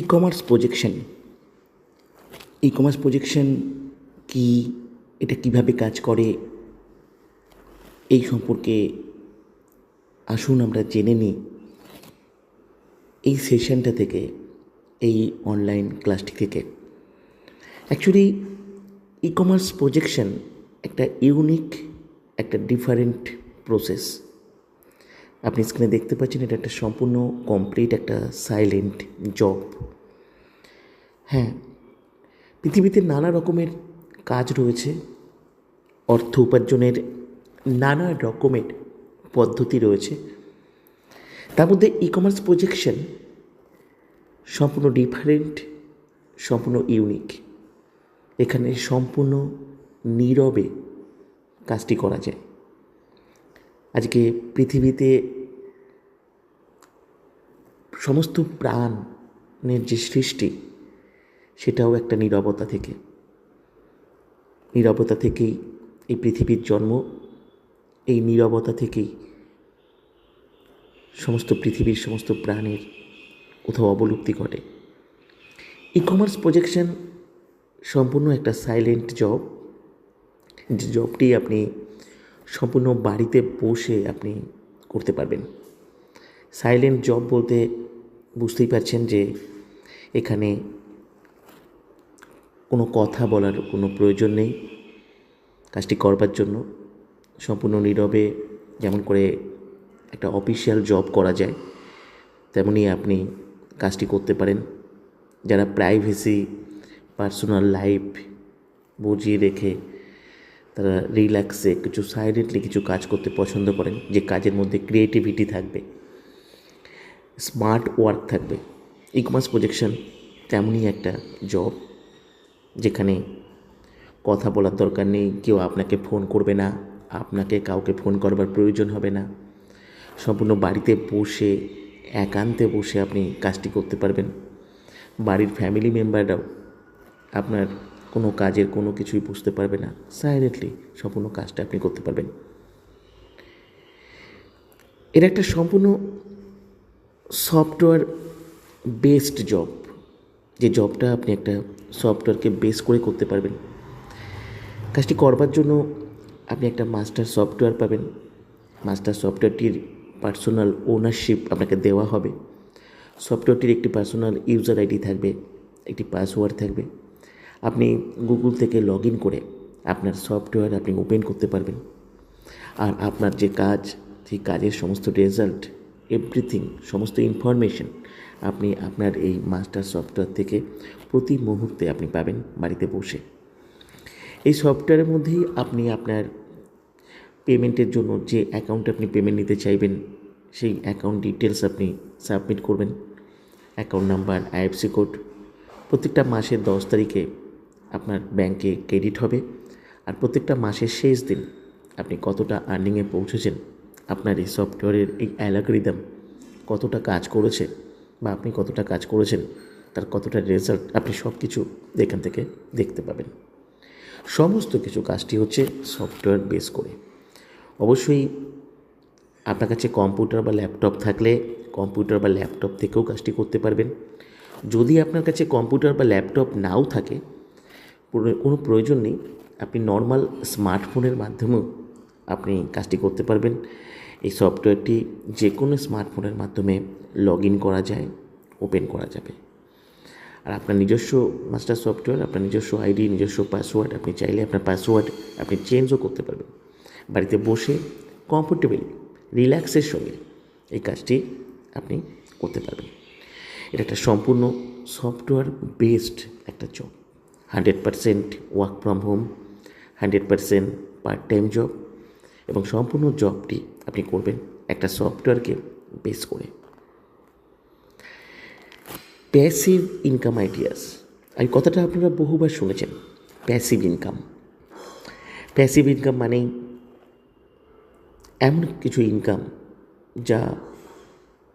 Commerce projection e commerce projection কি, এটা কীভাবে কাজ করে, এই সম্পর্কে আসুন আমরা জেনে নিই। এই সেশনটা থেকে, এই অনলাইন ক্লাসটি থেকে। অ্যাকচুয়ালি ই কমার্স প্রজেকশন একটা ইউনিক একটা ডিফারেন্ট প্রসেস আপনি স্ক্রিনে দেখতে পাচ্ছেন এটা একটা সম্পূর্ণ কমপ্লিট একটা সাইলেন্ট জব হ্যাঁ পৃথিবীতে নানা রকমের কাজ রয়েছে, অর্থ উপার্জনের নানা রকমের পদ্ধতি রয়েছে। তার মধ্যে ই কমার্স প্রজেকশন সম্পূর্ণ ডিফারেন্ট সম্পূর্ণ ইউনিক এখানে সম্পূর্ণ নীরবে কাজটি করা যায়। আজকে পৃথিবীতে সমস্ত প্রাণের যে সৃষ্টি, সেটাও একটা নীরবতা থেকে। নীরবতা থেকেই এই পৃথিবীর জন্ম, এই নীরবতা থেকেই সমস্ত পৃথিবীর সমস্ত প্রাণের কোথাও অবলুপ্তি ঘটে। ই কমার্স প্রজেকশন সম্পূর্ণ একটা সাইলেন্ট জব যে জবটি আপনি সম্পূর্ণ বাড়িতে বসে আপনি করতে পারবেন। সাইলেন্ট জব বলতে বুঝতেই পারছেন যে এখানে কোনো কথা বলার কোনো প্রয়োজন নেই। কাজটি করবার জন্য সম্পূর্ণ নীরবে যেমন করে একটা অফিসিয়াল জব করা যায়, তেমনি আপনি কাজটি করতে পারেন। যারা প্রাইভেসি, পার্সোনাল লাইফ বুঝিয়ে রেখে তারা রিল্যাক্সে কিছু সাইলেন্টলি কিছু কাজ করতে পছন্দ করেন, যে কাজের মধ্যে ক্রিয়েটিভিটি থাকবে স্মার্ট ওয়ার্ক থাকবে। ই কমার্স প্রজেকশন তেমনই একটা জব যেখানে কথা বলার দরকার নেই, কেউ আপনাকে ফোন করবে না, আপনাকে কাউকে ফোন করবার প্রয়োজন হবে না। সম্পূর্ণ বাড়িতে বসে, একান্তে বসে আপনি কাজটি করতে পারবেন। বাড়ির ফ্যামিলি মেম্বাররাও আপনার কোনো কাজের কোনো কিছুই বুঝতে পারবে না। সাইলেন্টলি সম্পূর্ণ কাজটা আপনি করতে পারবেন। এটা একটা সম্পূর্ণ সফটওয়্যার বেসড জব যে জবটা আপনি একটা সফটওয়্যারকে বেস করে করতে পারবেন। কাজটি করবার জন্য আপনি একটা মাস্টার সফটওয়্যার পাবেন। মাস্টার সফটওয়্যারটির পার্সোনাল ওনারশিপ আপনাকে দেওয়া হবে। সফটওয়্যারটির একটি পার্সোনাল ইউজার আইডি থাকবে, একটি পাসওয়ার্ড থাকবে। আপনি গুগল থেকে লগ ইন করে আপনার সফটওয়্যার আপনি ওপেন করতে পারবেন। আর আপনার যে কাজ সেই কাজের সমস্ত রেজাল্ট এভরিথিং সমস্ত ইনফরমেশন আপনি আপনার এই মাস্টার সফটওয়্যার থেকে প্রতি মুহূর্তে আপনি পাবেন বাড়িতে বসে। এই সফটওয়্যারের মধ্যেই আপনি আপনার পেমেন্টের জন্য যে অ্যাকাউন্টে আপনি পেমেন্ট নিতে চাইবেন, সেই অ্যাকাউন্ট ডিটেলস আপনি সাবমিট করবেন। অ্যাকাউন্ট নাম্বার আইএফসি কোড প্রত্যেকটা মাসের দশ তারিখে আপনার ব্যাংকে ক্রেডিট হবে। আর প্রত্যেকটা মাসের শেষ দিন আপনি কতটা আর্নিংয়ে পৌঁছেছেন, আপনার এই সফটওয়্যারের এই অ্যালাগরিদম কতটা কাজ করেছে বা আপনি কতটা কাজ করেছেন, তার কতটা রেজাল্ট আপনি সব কিছু এখান থেকে দেখতে পাবেন। সমস্ত কিছু কাজটি হচ্ছে সফটওয়্যার বেস করে। অবশ্যই আপনার কাছে কম্পিউটার বা ল্যাপটপ থাকলে কম্পিউটার বা ল্যাপটপ থেকেও কাজটি করতে পারবেন। যদি আপনার কাছে কম্পিউটার বা ল্যাপটপ নাও থাকে কোনো প্রয়োজন নেই। আপনি নর্মাল স্মার্টফোনের মাধ্যমেও আপনি কাজটি করতে পারবেন। এই সফটওয়্যারটি যে কোনো স্মার্টফোনের মাধ্যমে লগ ইন করা যায় ওপেন করা যাবে। আর আপনার নিজস্ব মাস্টার সফটওয়্যার আপনার নিজস্ব আইডি নিজস্ব পাসওয়ার্ড আপনি চাইলে আপনার পাসওয়ার্ড আপনি চেঞ্জও করতে পারবেন। বাড়িতে বসে কমফোর্টেবলি রিল্যাক্সের সঙ্গে এই কাজটি আপনি করতে পারবেন। এটা একটা সম্পূর্ণ সফটওয়্যার বেসড একটা job hundred percent work from home, hundred percent part time job এবং সম্পূর্ণ জবটি আপনি করবেন একটা সফটওয়্যারকে বেস করে। Passive income ideas. এই কথাটা আপনারা বহুবার শুনেছেন, প্যাসিভ ইনকাম। প্যাসিভ ইনকাম মানেই এমন কিছু ইনকাম যা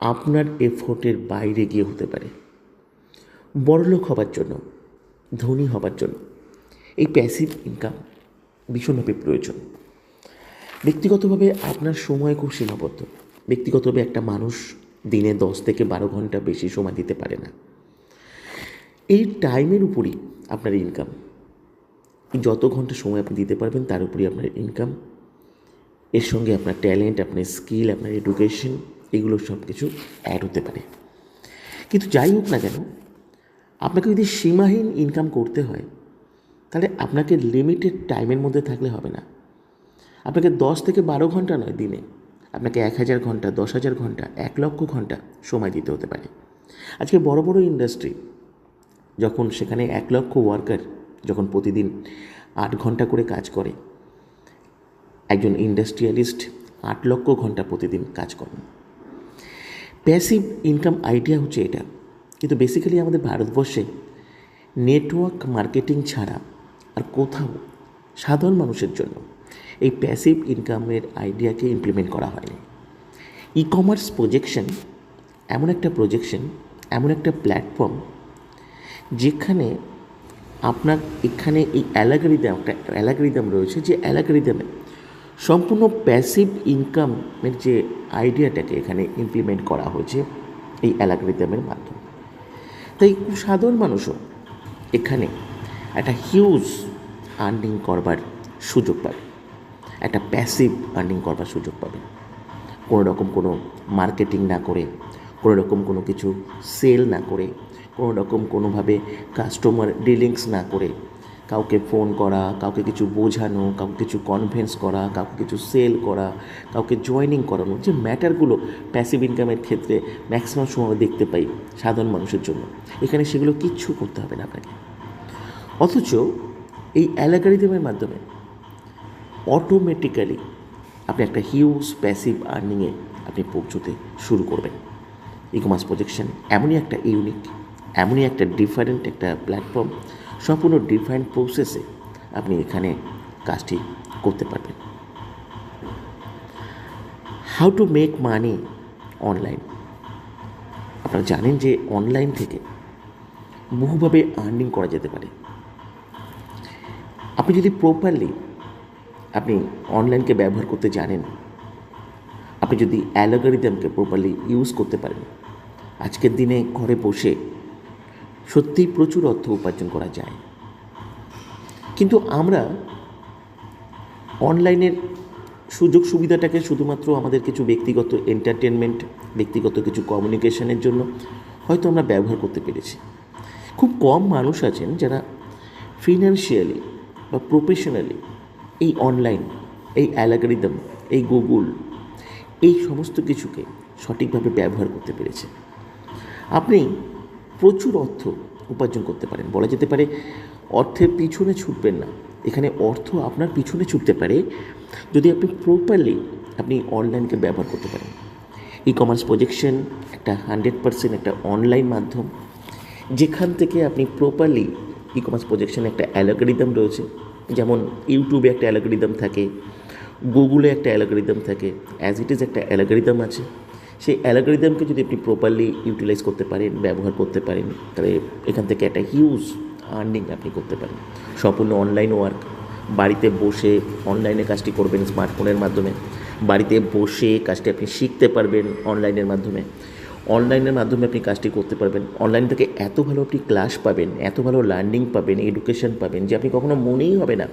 আপনার এফোর্টের বাইরে গিয়ে হতে পারে। বড়লোক হবার জন্য ধনী হবার জন্য। এই প্যাসিভ ইনকাম ভীষণভাবে প্রয়োজন। ব্যক্তিগতভাবে আপনার সময় খুব সীমাবদ্ধ। ব্যক্তিগতভাবে একটা মানুষ দিনে দশ থেকে বারো ঘণ্টা বেশি সময় দিতে পারে না। এই টাইমের উপরই আপনার ইনকাম যত ঘণ্টা সময় আপনি দিতে পারবেন তার উপরই আপনার ইনকাম এর সঙ্গে আপনার ট্যালেন্ট আপনার স্কিল আপনার এডুকেশন এগুলো সব কিছু অ্যাড হতে পারে। কিন্তু যাই হোক না কেন আপনাকে যদি সীমাহীন ইনকাম করতে হয়, তাহলে আপনাকে লিমিটেড টাইমের মধ্যে থাকলে হবে না। আপনাকে দশ থেকে বারো ঘণ্টা নয় দিনে, আপনাকে এক হাজার ঘণ্টা, দশ হাজার ঘণ্টা, এক লক্ষ ঘণ্টা সময় দিতে হতে পারে। আজকে বড় বড় ইন্ডাস্ট্রি যখন সেখানে এক লক্ষ ওয়ার্কার যখন প্রতিদিন আট ঘণ্টা করে কাজ করে, একজন ইন্ডাস্ট্রিয়ালিস্ট আট লক্ষ ঘণ্টা প্রতিদিন কাজ করেন। প্যাসিভ ইনকাম আইডিয়া হচ্ছে এটা। কিন্তু বেসিক্যালি আমাদের ভারতবর্ষে নেটওয়ার্ক মার্কেটিং ছাড়া আর কোথাও সাধারণ মানুষের জন্য এই প্যাসিভ ইনকামের আইডিয়াকে ইমপ্লিমেন্ট করা হয়নি। ই কমার্স প্রজেকশন এমন একটা প্রজেকশন এমন একটা প্ল্যাটফর্ম যেখানে আপনার এখানে এই অ্যালাগরিদম একটা অ্যালাগরিদম রয়েছে যে অ্যালাগরিদমে সম্পূর্ণ প্যাসিভ ইনকামের যে আইডিয়াটাকে এখানে ইমপ্লিমেন্ট করা হয়েছে এই অ্যালাগরিদমের মাধ্যমে। তাই খুব সাধারণ মানুষও এখানে একটা হিউজ আর্নিং করবার সুযোগ পাবে। একটা প্যাসিভ আর্নিং করবার সুযোগ পাবে। কোনো রকম কোনো মার্কেটিং না করে, কোনো রকম কোনো কিছু সেল না করে, কোনো রকম কোনোভাবে কাস্টমার ডিলিংস না করে কাউকে ফোন করা, কাউকে কিছু বোঝানো, কাউকে কিছু কনভেন্স করা, কাউকে কিছু সেল করা, কাউকে জয়েনিং করানো, যে ম্যাটারগুলো প্যাসিভ ইনকামের ক্ষেত্রে ম্যাক্সিমাম সময় দেখতে পাই সাধারণ মানুষের জন্য। এখানে সেগুলো কিচ্ছু করতে হবে না আপনাকে। অথচ এই অ্যালাগারিদমের মাধ্যমে অটোমেটিক্যালি আপনি একটা হিউজ প্যাসিভ আর্নিংয়ে আপনি পৌঁছতে শুরু করবেন। ই কমার্স প্রজেকশন এমনই একটা ইউনিক এমনই একটা ডিফারেন্ট একটা প্ল্যাটফর্ম সম্পূর্ণ ডিফারেন্ট প্রসেসে আপনি এখানে কাজটি করতে পারবেন। How to make money online আপনারা জানেন যে অনলাইন থেকে বহুভাবে আর্নিং করা যেতে পারে। আপনি যদি প্রপারলি আপনি অনলাইনকে ব্যবহার করতে জানেন, আপনি যদি অ্যালগোরিদমকে প্রপারলি ইউজ করতে পারেন, আজকের দিনে ঘরে বসে সত্যিই প্রচুর অর্থ উপার্জন করা যায়। কিন্তু আমরা অনলাইনের সুযোগ সুবিধাটাকে শুধুমাত্র আমাদের কিছু ব্যক্তিগত এন্টারটেনমেন্ট ব্যক্তিগত কিছু কমিউনিকেশনের জন্য হয়তো আমরা ব্যবহার করতে পেরেছি। খুব কম মানুষ আছেন যারা ফিনান্সিয়ালি বা প্রফেশনালি এই অনলাইন এই অ্যালাগরিদম এই গুগল এই সমস্ত কিছুকে সঠিকভাবে ব্যবহার করতে পেরেছে। আপনি প্রচুর অর্থ উপার্জন করতে পারেন। বলা যেতে পারে, অর্থের পিছনে ছুটবেন না। এখানে অর্থ আপনার পিছনে ছুটতে পারে। যদি আপনি প্রপারলি আপনি অনলাইনকে ব্যবহার করতে পারেন। ই কমার্স প্রজেকশন একটা হান্ড্রেড পার্সেন্ট একটা অনলাইন মাধ্যম। যেখান থেকে আপনি প্রপারলি ই কমার্স প্রজেকশনে একটা অ্যালগোরিদম রয়েছে। যেমন ইউটিউবে একটা অ্যালগোরিদম থাকে, গুগলে একটা অ্যালগোরিদম থাকে অ্যাজ ইট ইজ একটা অ্যালগোরিদম আছে। সেই অ্যালগোরিদমকে যদি আপনি প্রপারলি ইউটিলাইজ করতে পারেন, ব্যবহার করতে পারেন, তাহলে এখান থেকে একটা হিউজ আর্নিং আপনি করতে পারেন। সম্পূর্ণ অনলাইন ওয়ার্ক বাড়িতে বসে অনলাইনে কাজটি করবেন স্মার্টফোনের মাধ্যমে, বাড়িতে বসে কাজটি আপনি শিখতে পারবেন অনলাইনের মাধ্যমে। অনলাইনের মাধ্যমে আপনি কাজটি করতে পারবেন। অনলাইন থেকে এত ভালো আপনি ক্লাস পাবেন, এত ভালো লার্নিং পাবেন এডুকেশন পাবেন, যে আপনি কখনো মনেই হবে না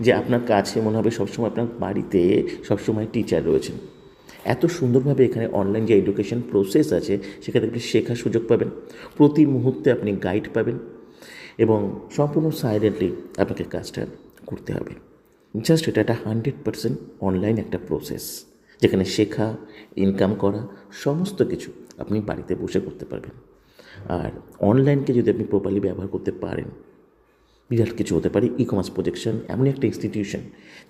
যে আপনার কাছে মনে হবে সবসময় আপনার বাড়িতে সবসময় টিচার রয়েছেন। এত সুন্দরভাবে এখানে অনলাইন যে এডুকেশন প্রসেস আছে, সেখানে আপনি শেখার সুযোগ পাবেন। প্রতি মুহূর্তে আপনি গাইড পাবেন এবং সম্পূর্ণ সাইলেন্টলি আপনাকে কাজটা করতে হবে। জাস্ট এটা একটা হান্ড্রেড পার্সেন্ট অনলাইন একটা প্রসেস যেখানে শেখা ইনকাম করা, সমস্ত কিছু আপনি বাড়িতে বসে করতে পারবেন। আর অনলাইনকে যদি আপনি প্রপারলি ব্যবহার করতে পারেন বিরাট কিছু হতে পারে ই কমার্স প্রজেকশন এমন একটা ইনস্টিটিউশন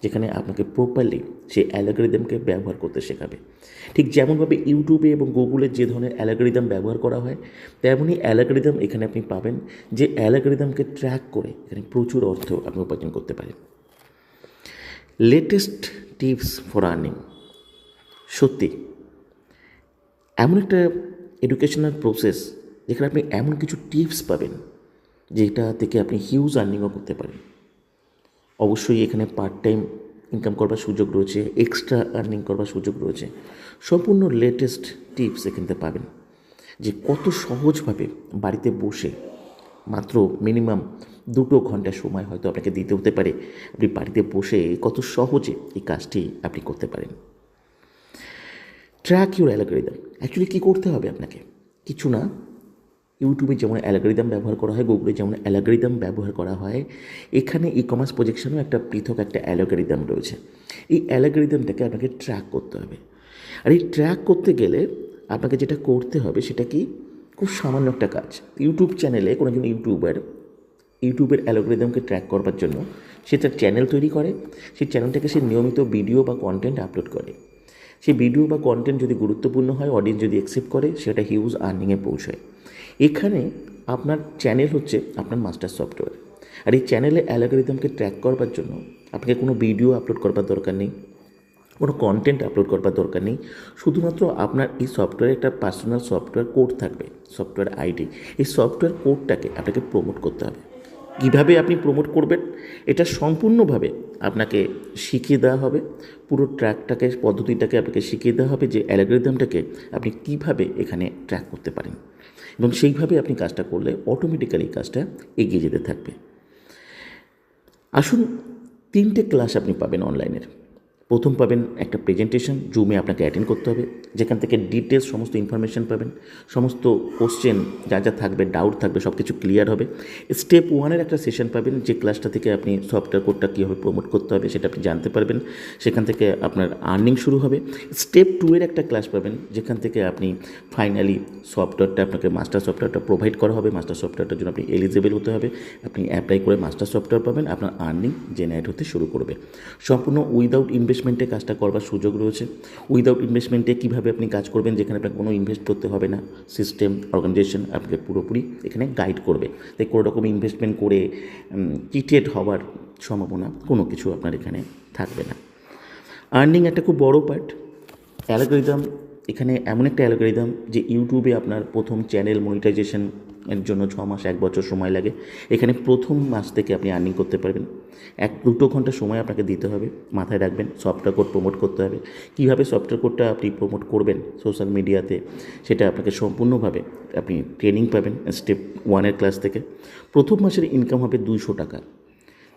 যেখানে আপনাকে প্রপারলি সেই অ্যালগোরিদমকে ব্যবহার করতে শেখাবে। ঠিক যেমনভাবে ইউটিউবে এবং গুগলে যে ধরনের অ্যালগোরিদম ব্যবহার করা হয়, তেমনই অ্যালগোরিদম এখানে আপনি পাবেন যে অ্যালগোরিদমকে ট্র্যাক করে এখানে প্রচুর অর্থ আপনি উপার্জন করতে পারেন। লেটেস্ট টিপস ফর আর্নিং সত্যি, এমন একটা এডুকেশনাল প্রসেস যেখানে আপনি এমন কিছু টিপস পাবেন যেটা থেকে আপনি হিউজ আর্নিংও করতে পারেন। অবশ্যই এখানে পার্ট টাইম ইনকাম করবার সুযোগ রয়েছে এক্সট্রা আর্নিং করবার সুযোগ রয়েছে। সম্পূর্ণ লেটেস্ট টিপস এখান থেকে পাবেন। যে কত সহজভাবে বাড়িতে বসে মাত্র মিনিমাম দুটো ঘণ্টা সময় হয়তো আপনাকে দিতে হতে পারে। আপনি বাড়িতে বসে কত সহজে এই কাজটি আপনি করতে পারেন। ট্র্যাক ইউর অ্যালগোরিদম অ্যাকচুয়ালি কী করতে হবে আপনাকে? কিছু না ইউটিউবে যেমন অ্যালগোরিদম ব্যবহার করা হয়, গুগলে যেমন অ্যালগোরিদম ব্যবহার করা হয়, এখানে ই কমার্স প্রজেকশনেও একটা পৃথক একটা অ্যালগোরিদম রয়েছে। এই অ্যালগোরিদমটাকে আপনাকে ট্র্যাক করতে হবে। আর এই ট্র্যাক করতে গেলে আপনাকে যেটা করতে হবে সেটা কি? খুব সামান্য একটা কাজ। ইউটিউব চ্যানেলে কোনো একজন ইউটিউবার, ইউটিউবের অ্যালগোরিদমকে ট্র্যাক করবার জন্য সে তার চ্যানেল তৈরি করে, সেই চ্যানেলটাকে সে নিয়মিত ভিডিও বা কন্টেন্ট আপলোড করে। সেই ভিডিও বা কন্টেন্ট যদি গুরুত্বপূর্ণ হয় অডিয়েন্স যদি অ্যাকসেপ্ট করে, সেটা হিউজ আর্নিংয়ে পৌঁছায়। এখানে আপনার চ্যানেল হচ্ছে আপনার মাস্টার সফটওয়্যার আর এই চ্যানেলে অ্যালগোরিদমকে ট্র্যাক করবার জন্য আপনাকে কোনো ভিডিও আপলোড করবার দরকার নেই, কোনো কন্টেন্ট আপলোড করবার দরকার নেই। শুধুমাত্র আপনার এই সফটওয়্যারে একটা পার্সোনাল সফটওয়্যার কোড থাকবে সফটওয়্যার আইডি এই সফটওয়্যার কোডটাকে আপনাকে প্রমোট করতে হবে। কীভাবে আপনি প্রমোট করবেন, এটা সম্পূর্ণভাবে আপনাকে শিখিয়ে দেওয়া হবে। পুরো ট্র্যাকটাকে, পদ্ধতিটাকে আপনাকে শিখিয়ে দেওয়া হবে যে অ্যালগোরিদমটাকে আপনি কীভাবে এখানে ট্র্যাক করতে পারেন। এবং সেইভাবে আপনি কাজটা করলে অটোমেটিক্যালি কাজটা এগিয়ে যেতে থাকবে। আসুন, তিনটে ক্লাস আপনি পাবেন অনলাইনের প্রথম পাবেন একটা প্রেজেন্টেশন জুমে আপনাকে অ্যাটেন্ড করতে হবে। যেখান থেকে ডিটেলস সমস্ত ইনফরমেশান পাবেন, সমস্ত কোশ্চেন যা যা থাকবে ডাউট থাকবে সব কিছু ক্লিয়ার হবে। স্টেপ ওয়ানের একটা সেশন পাবেন, যে ক্লাসটা থেকে আপনি সফটওয়্যার কোডটা কীভাবে প্রমোট করতে হবে, সেটা আপনি জানতে পারবেন। সেখান থেকে আপনার আর্নিং শুরু হবে। স্টেপ টু এর একটা ক্লাস পাবেন, যেখান থেকে আপনি ফাইনালি সফটওয়্যারটা আপনাকে মাস্টার সফটওয়্যারটা প্রোভাইড করা হবে। মাস্টার সফটওয়্যারটার জন্য আপনি এলিজিবল হতে হবে। আপনি অ্যাপ্লাই করে মাস্টার সফটওয়্যার পাবেন, আপনার আর্নিং জেনারেট হতে শুরু করবে। সম্পূর্ণ উইদাউট ইনভেস্টমেন্টে কাজটা করবার সুযোগ রয়েছে। উইদাউট ইনভেস্টমেন্টে কীভাবে আপনি কাজ করবেন, যেখানে আপনার কোনো ইনভেস্ট করতে হবে না সিস্টেম অর্গানাইজেশন আপনাকে পুরোপুরি এখানে গাইড করবে। তাই কোনো রকম ইনভেস্টমেন্ট করে কিটেড হওয়ার সম্ভাবনা কোনো কিছু আপনার এখানে থাকবে না। আর্নিং একটা খুব বড় পার্ট অ্যালগোরিদম এখানে এমন একটা অ্যালগোরিদম যে ইউটিউবে আপনার প্রথম চ্যানেল মনিটাইজেশন এর জন্য ছ মাস, এক বছর সময় লাগে। এখানে প্রথম মাস থেকে আপনি আর্নিং করতে পারবেন। এক, দুটো ঘণ্টা সময় আপনাকে দিতে হবে, মাথায় রাখবেন সফটওয়্যার কোড প্রমোট করতে হবে। কীভাবে সফটওয়্যার কোডটা আপনি প্রমোট করবেন সোশ্যাল মিডিয়াতে সেটা আপনাকে সম্পূর্ণভাবে আপনি ট্রেনিং পাবেন স্টেপ ওয়ানের ক্লাস থেকে। প্রথম মাসের ইনকাম হবে দুইশো টাকা।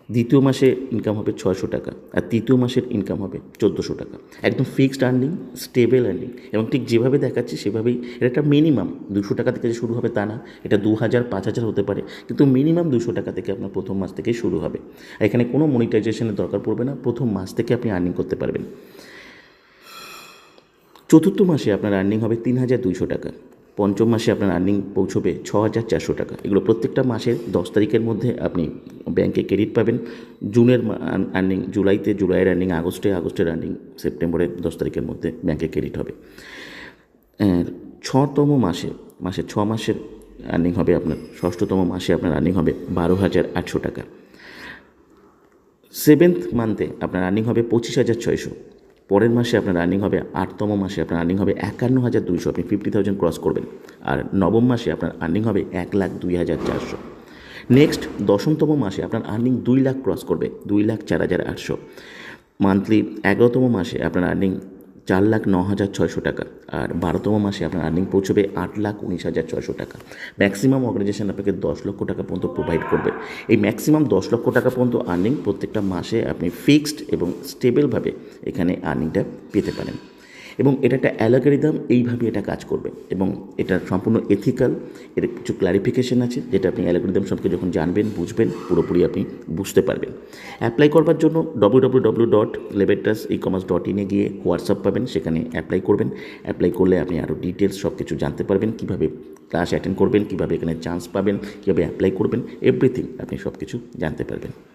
দ্বিতীয় মাসে ইনকাম হবে ছয়শো টাকা আর তৃতীয় মাসের ইনকাম হবে চোদ্দোশো টাকা। একদম ফিক্সড আর্নিং স্টেবল আর্নিং এবং ঠিক যেভাবে দেখাচ্ছি সেভাবেই এটা একটা মিনিমাম দুশো টাকা থেকে শুরু হবে তা না, এটা দু হাজার, পাঁচ হাজার হতে পারে কিন্তু মিনিমাম দুশো টাকা থেকে আপনার প্রথম মাস থেকেই শুরু হবে। এখানে কোনো মনিটাইজেশনের দরকার পড়বে না, প্রথম মাস থেকে আপনি আর্নিং করতে পারবেন। চতুর্থ মাসে আপনার আর্নিং হবে তিন হাজার দুইশো টাকা। পঞ্চম মাসে আপনার আর্নিং পৌঁছবে ছ হাজার চারশো টাকা। এগুলো প্রত্যেকটা মাসের দশ তারিখের মধ্যে আপনি ব্যাংকে ক্রেডিট পাবেন। জুনের আর্নিং জুলাইতে জুলাইয়ের আর্নিং আগস্টে আগস্টের আর্নিং সেপ্টেম্বরের দশ তারিখের মধ্যে ব্যাংকে ক্রেডিট হবে। ছতম মাসে মাসে ছ মাসের আর্নিং হবে আপনার, ষষ্ঠতম মাসে আপনার আর্নিং হবে বারো হাজার আটশো টাকা। সেভেন্থ মান্থে আপনার আর্নিং হবে পঁচিশ হাজার ছয়শো। পরের মাসে আপনার আর্নিং হবে, আটতম মাসে আপনার আর্নিং হবে একান্ন হাজার দুইশো। আপনি ফিফটি থাউজেন্ড ক্রস করবেন। আর নবম মাসে আপনার আর্নিং হবে এক লাখ দুই হাজার চারশো। নেক্সট দশমতম মাসে আপনার আর্নিং দুই লাখ ক্রস করবে, দুই লাখ চার হাজার আটশো। মান্থলি এগারোতম মাসে আপনার আর্নিং চার লাখ ন হাজার ছয়শো টাকা। আর বারোতম মাসে আপনার আর্নিং পৌঁছবে আট লাখ উনিশ হাজার ছয়শো টাকা। ম্যাক্সিমাম অর্গানাইজেশন আপনাকে দশ লক্ষ টাকা পর্যন্ত প্রোভাইড করবে। এই ম্যাক্সিমাম দশ লক্ষ টাকা পর্যন্ত আর্নিং প্রত্যেকটা মাসে আপনি ফিক্সড এবং স্টেবলভাবে এখানে আর্নিংটা পেতে পারেন। এবং এটা একটা অ্যালগোরিদম এইভাবে এটা কাজ করবে। এবং এটা সম্পূর্ণ এথিক্যাল এর কিছু ক্লারিফিকেশন আছে, যেটা আপনি অ্যালগোরিদম সম্পর্কে যখন জানবেন, বুঝবেন, পুরোপুরি আপনি বুঝতে পারবেন। অ্যাপ্লাই করবার জন্য ডব্লিউ ডব্লিউ ডব্লিউ ডট লেবেটাস ই কমার্স ডট গিয়ে হোয়াটসঅ্যাপ পাবেন, সেখানে অ্যাপ্লাই করবেন। অ্যাপ্লাই করলে আপনি আরও ডিটেলস সব কিছু জানতে পারবেন, কীভাবে ক্লাস অ্যাটেন্ড করবেন, কীভাবে এখানে চান্স পাবেন, কীভাবে অ্যাপ্লাই করবেন এভরিথিং আপনি সব কিছু জানতে পারবেন।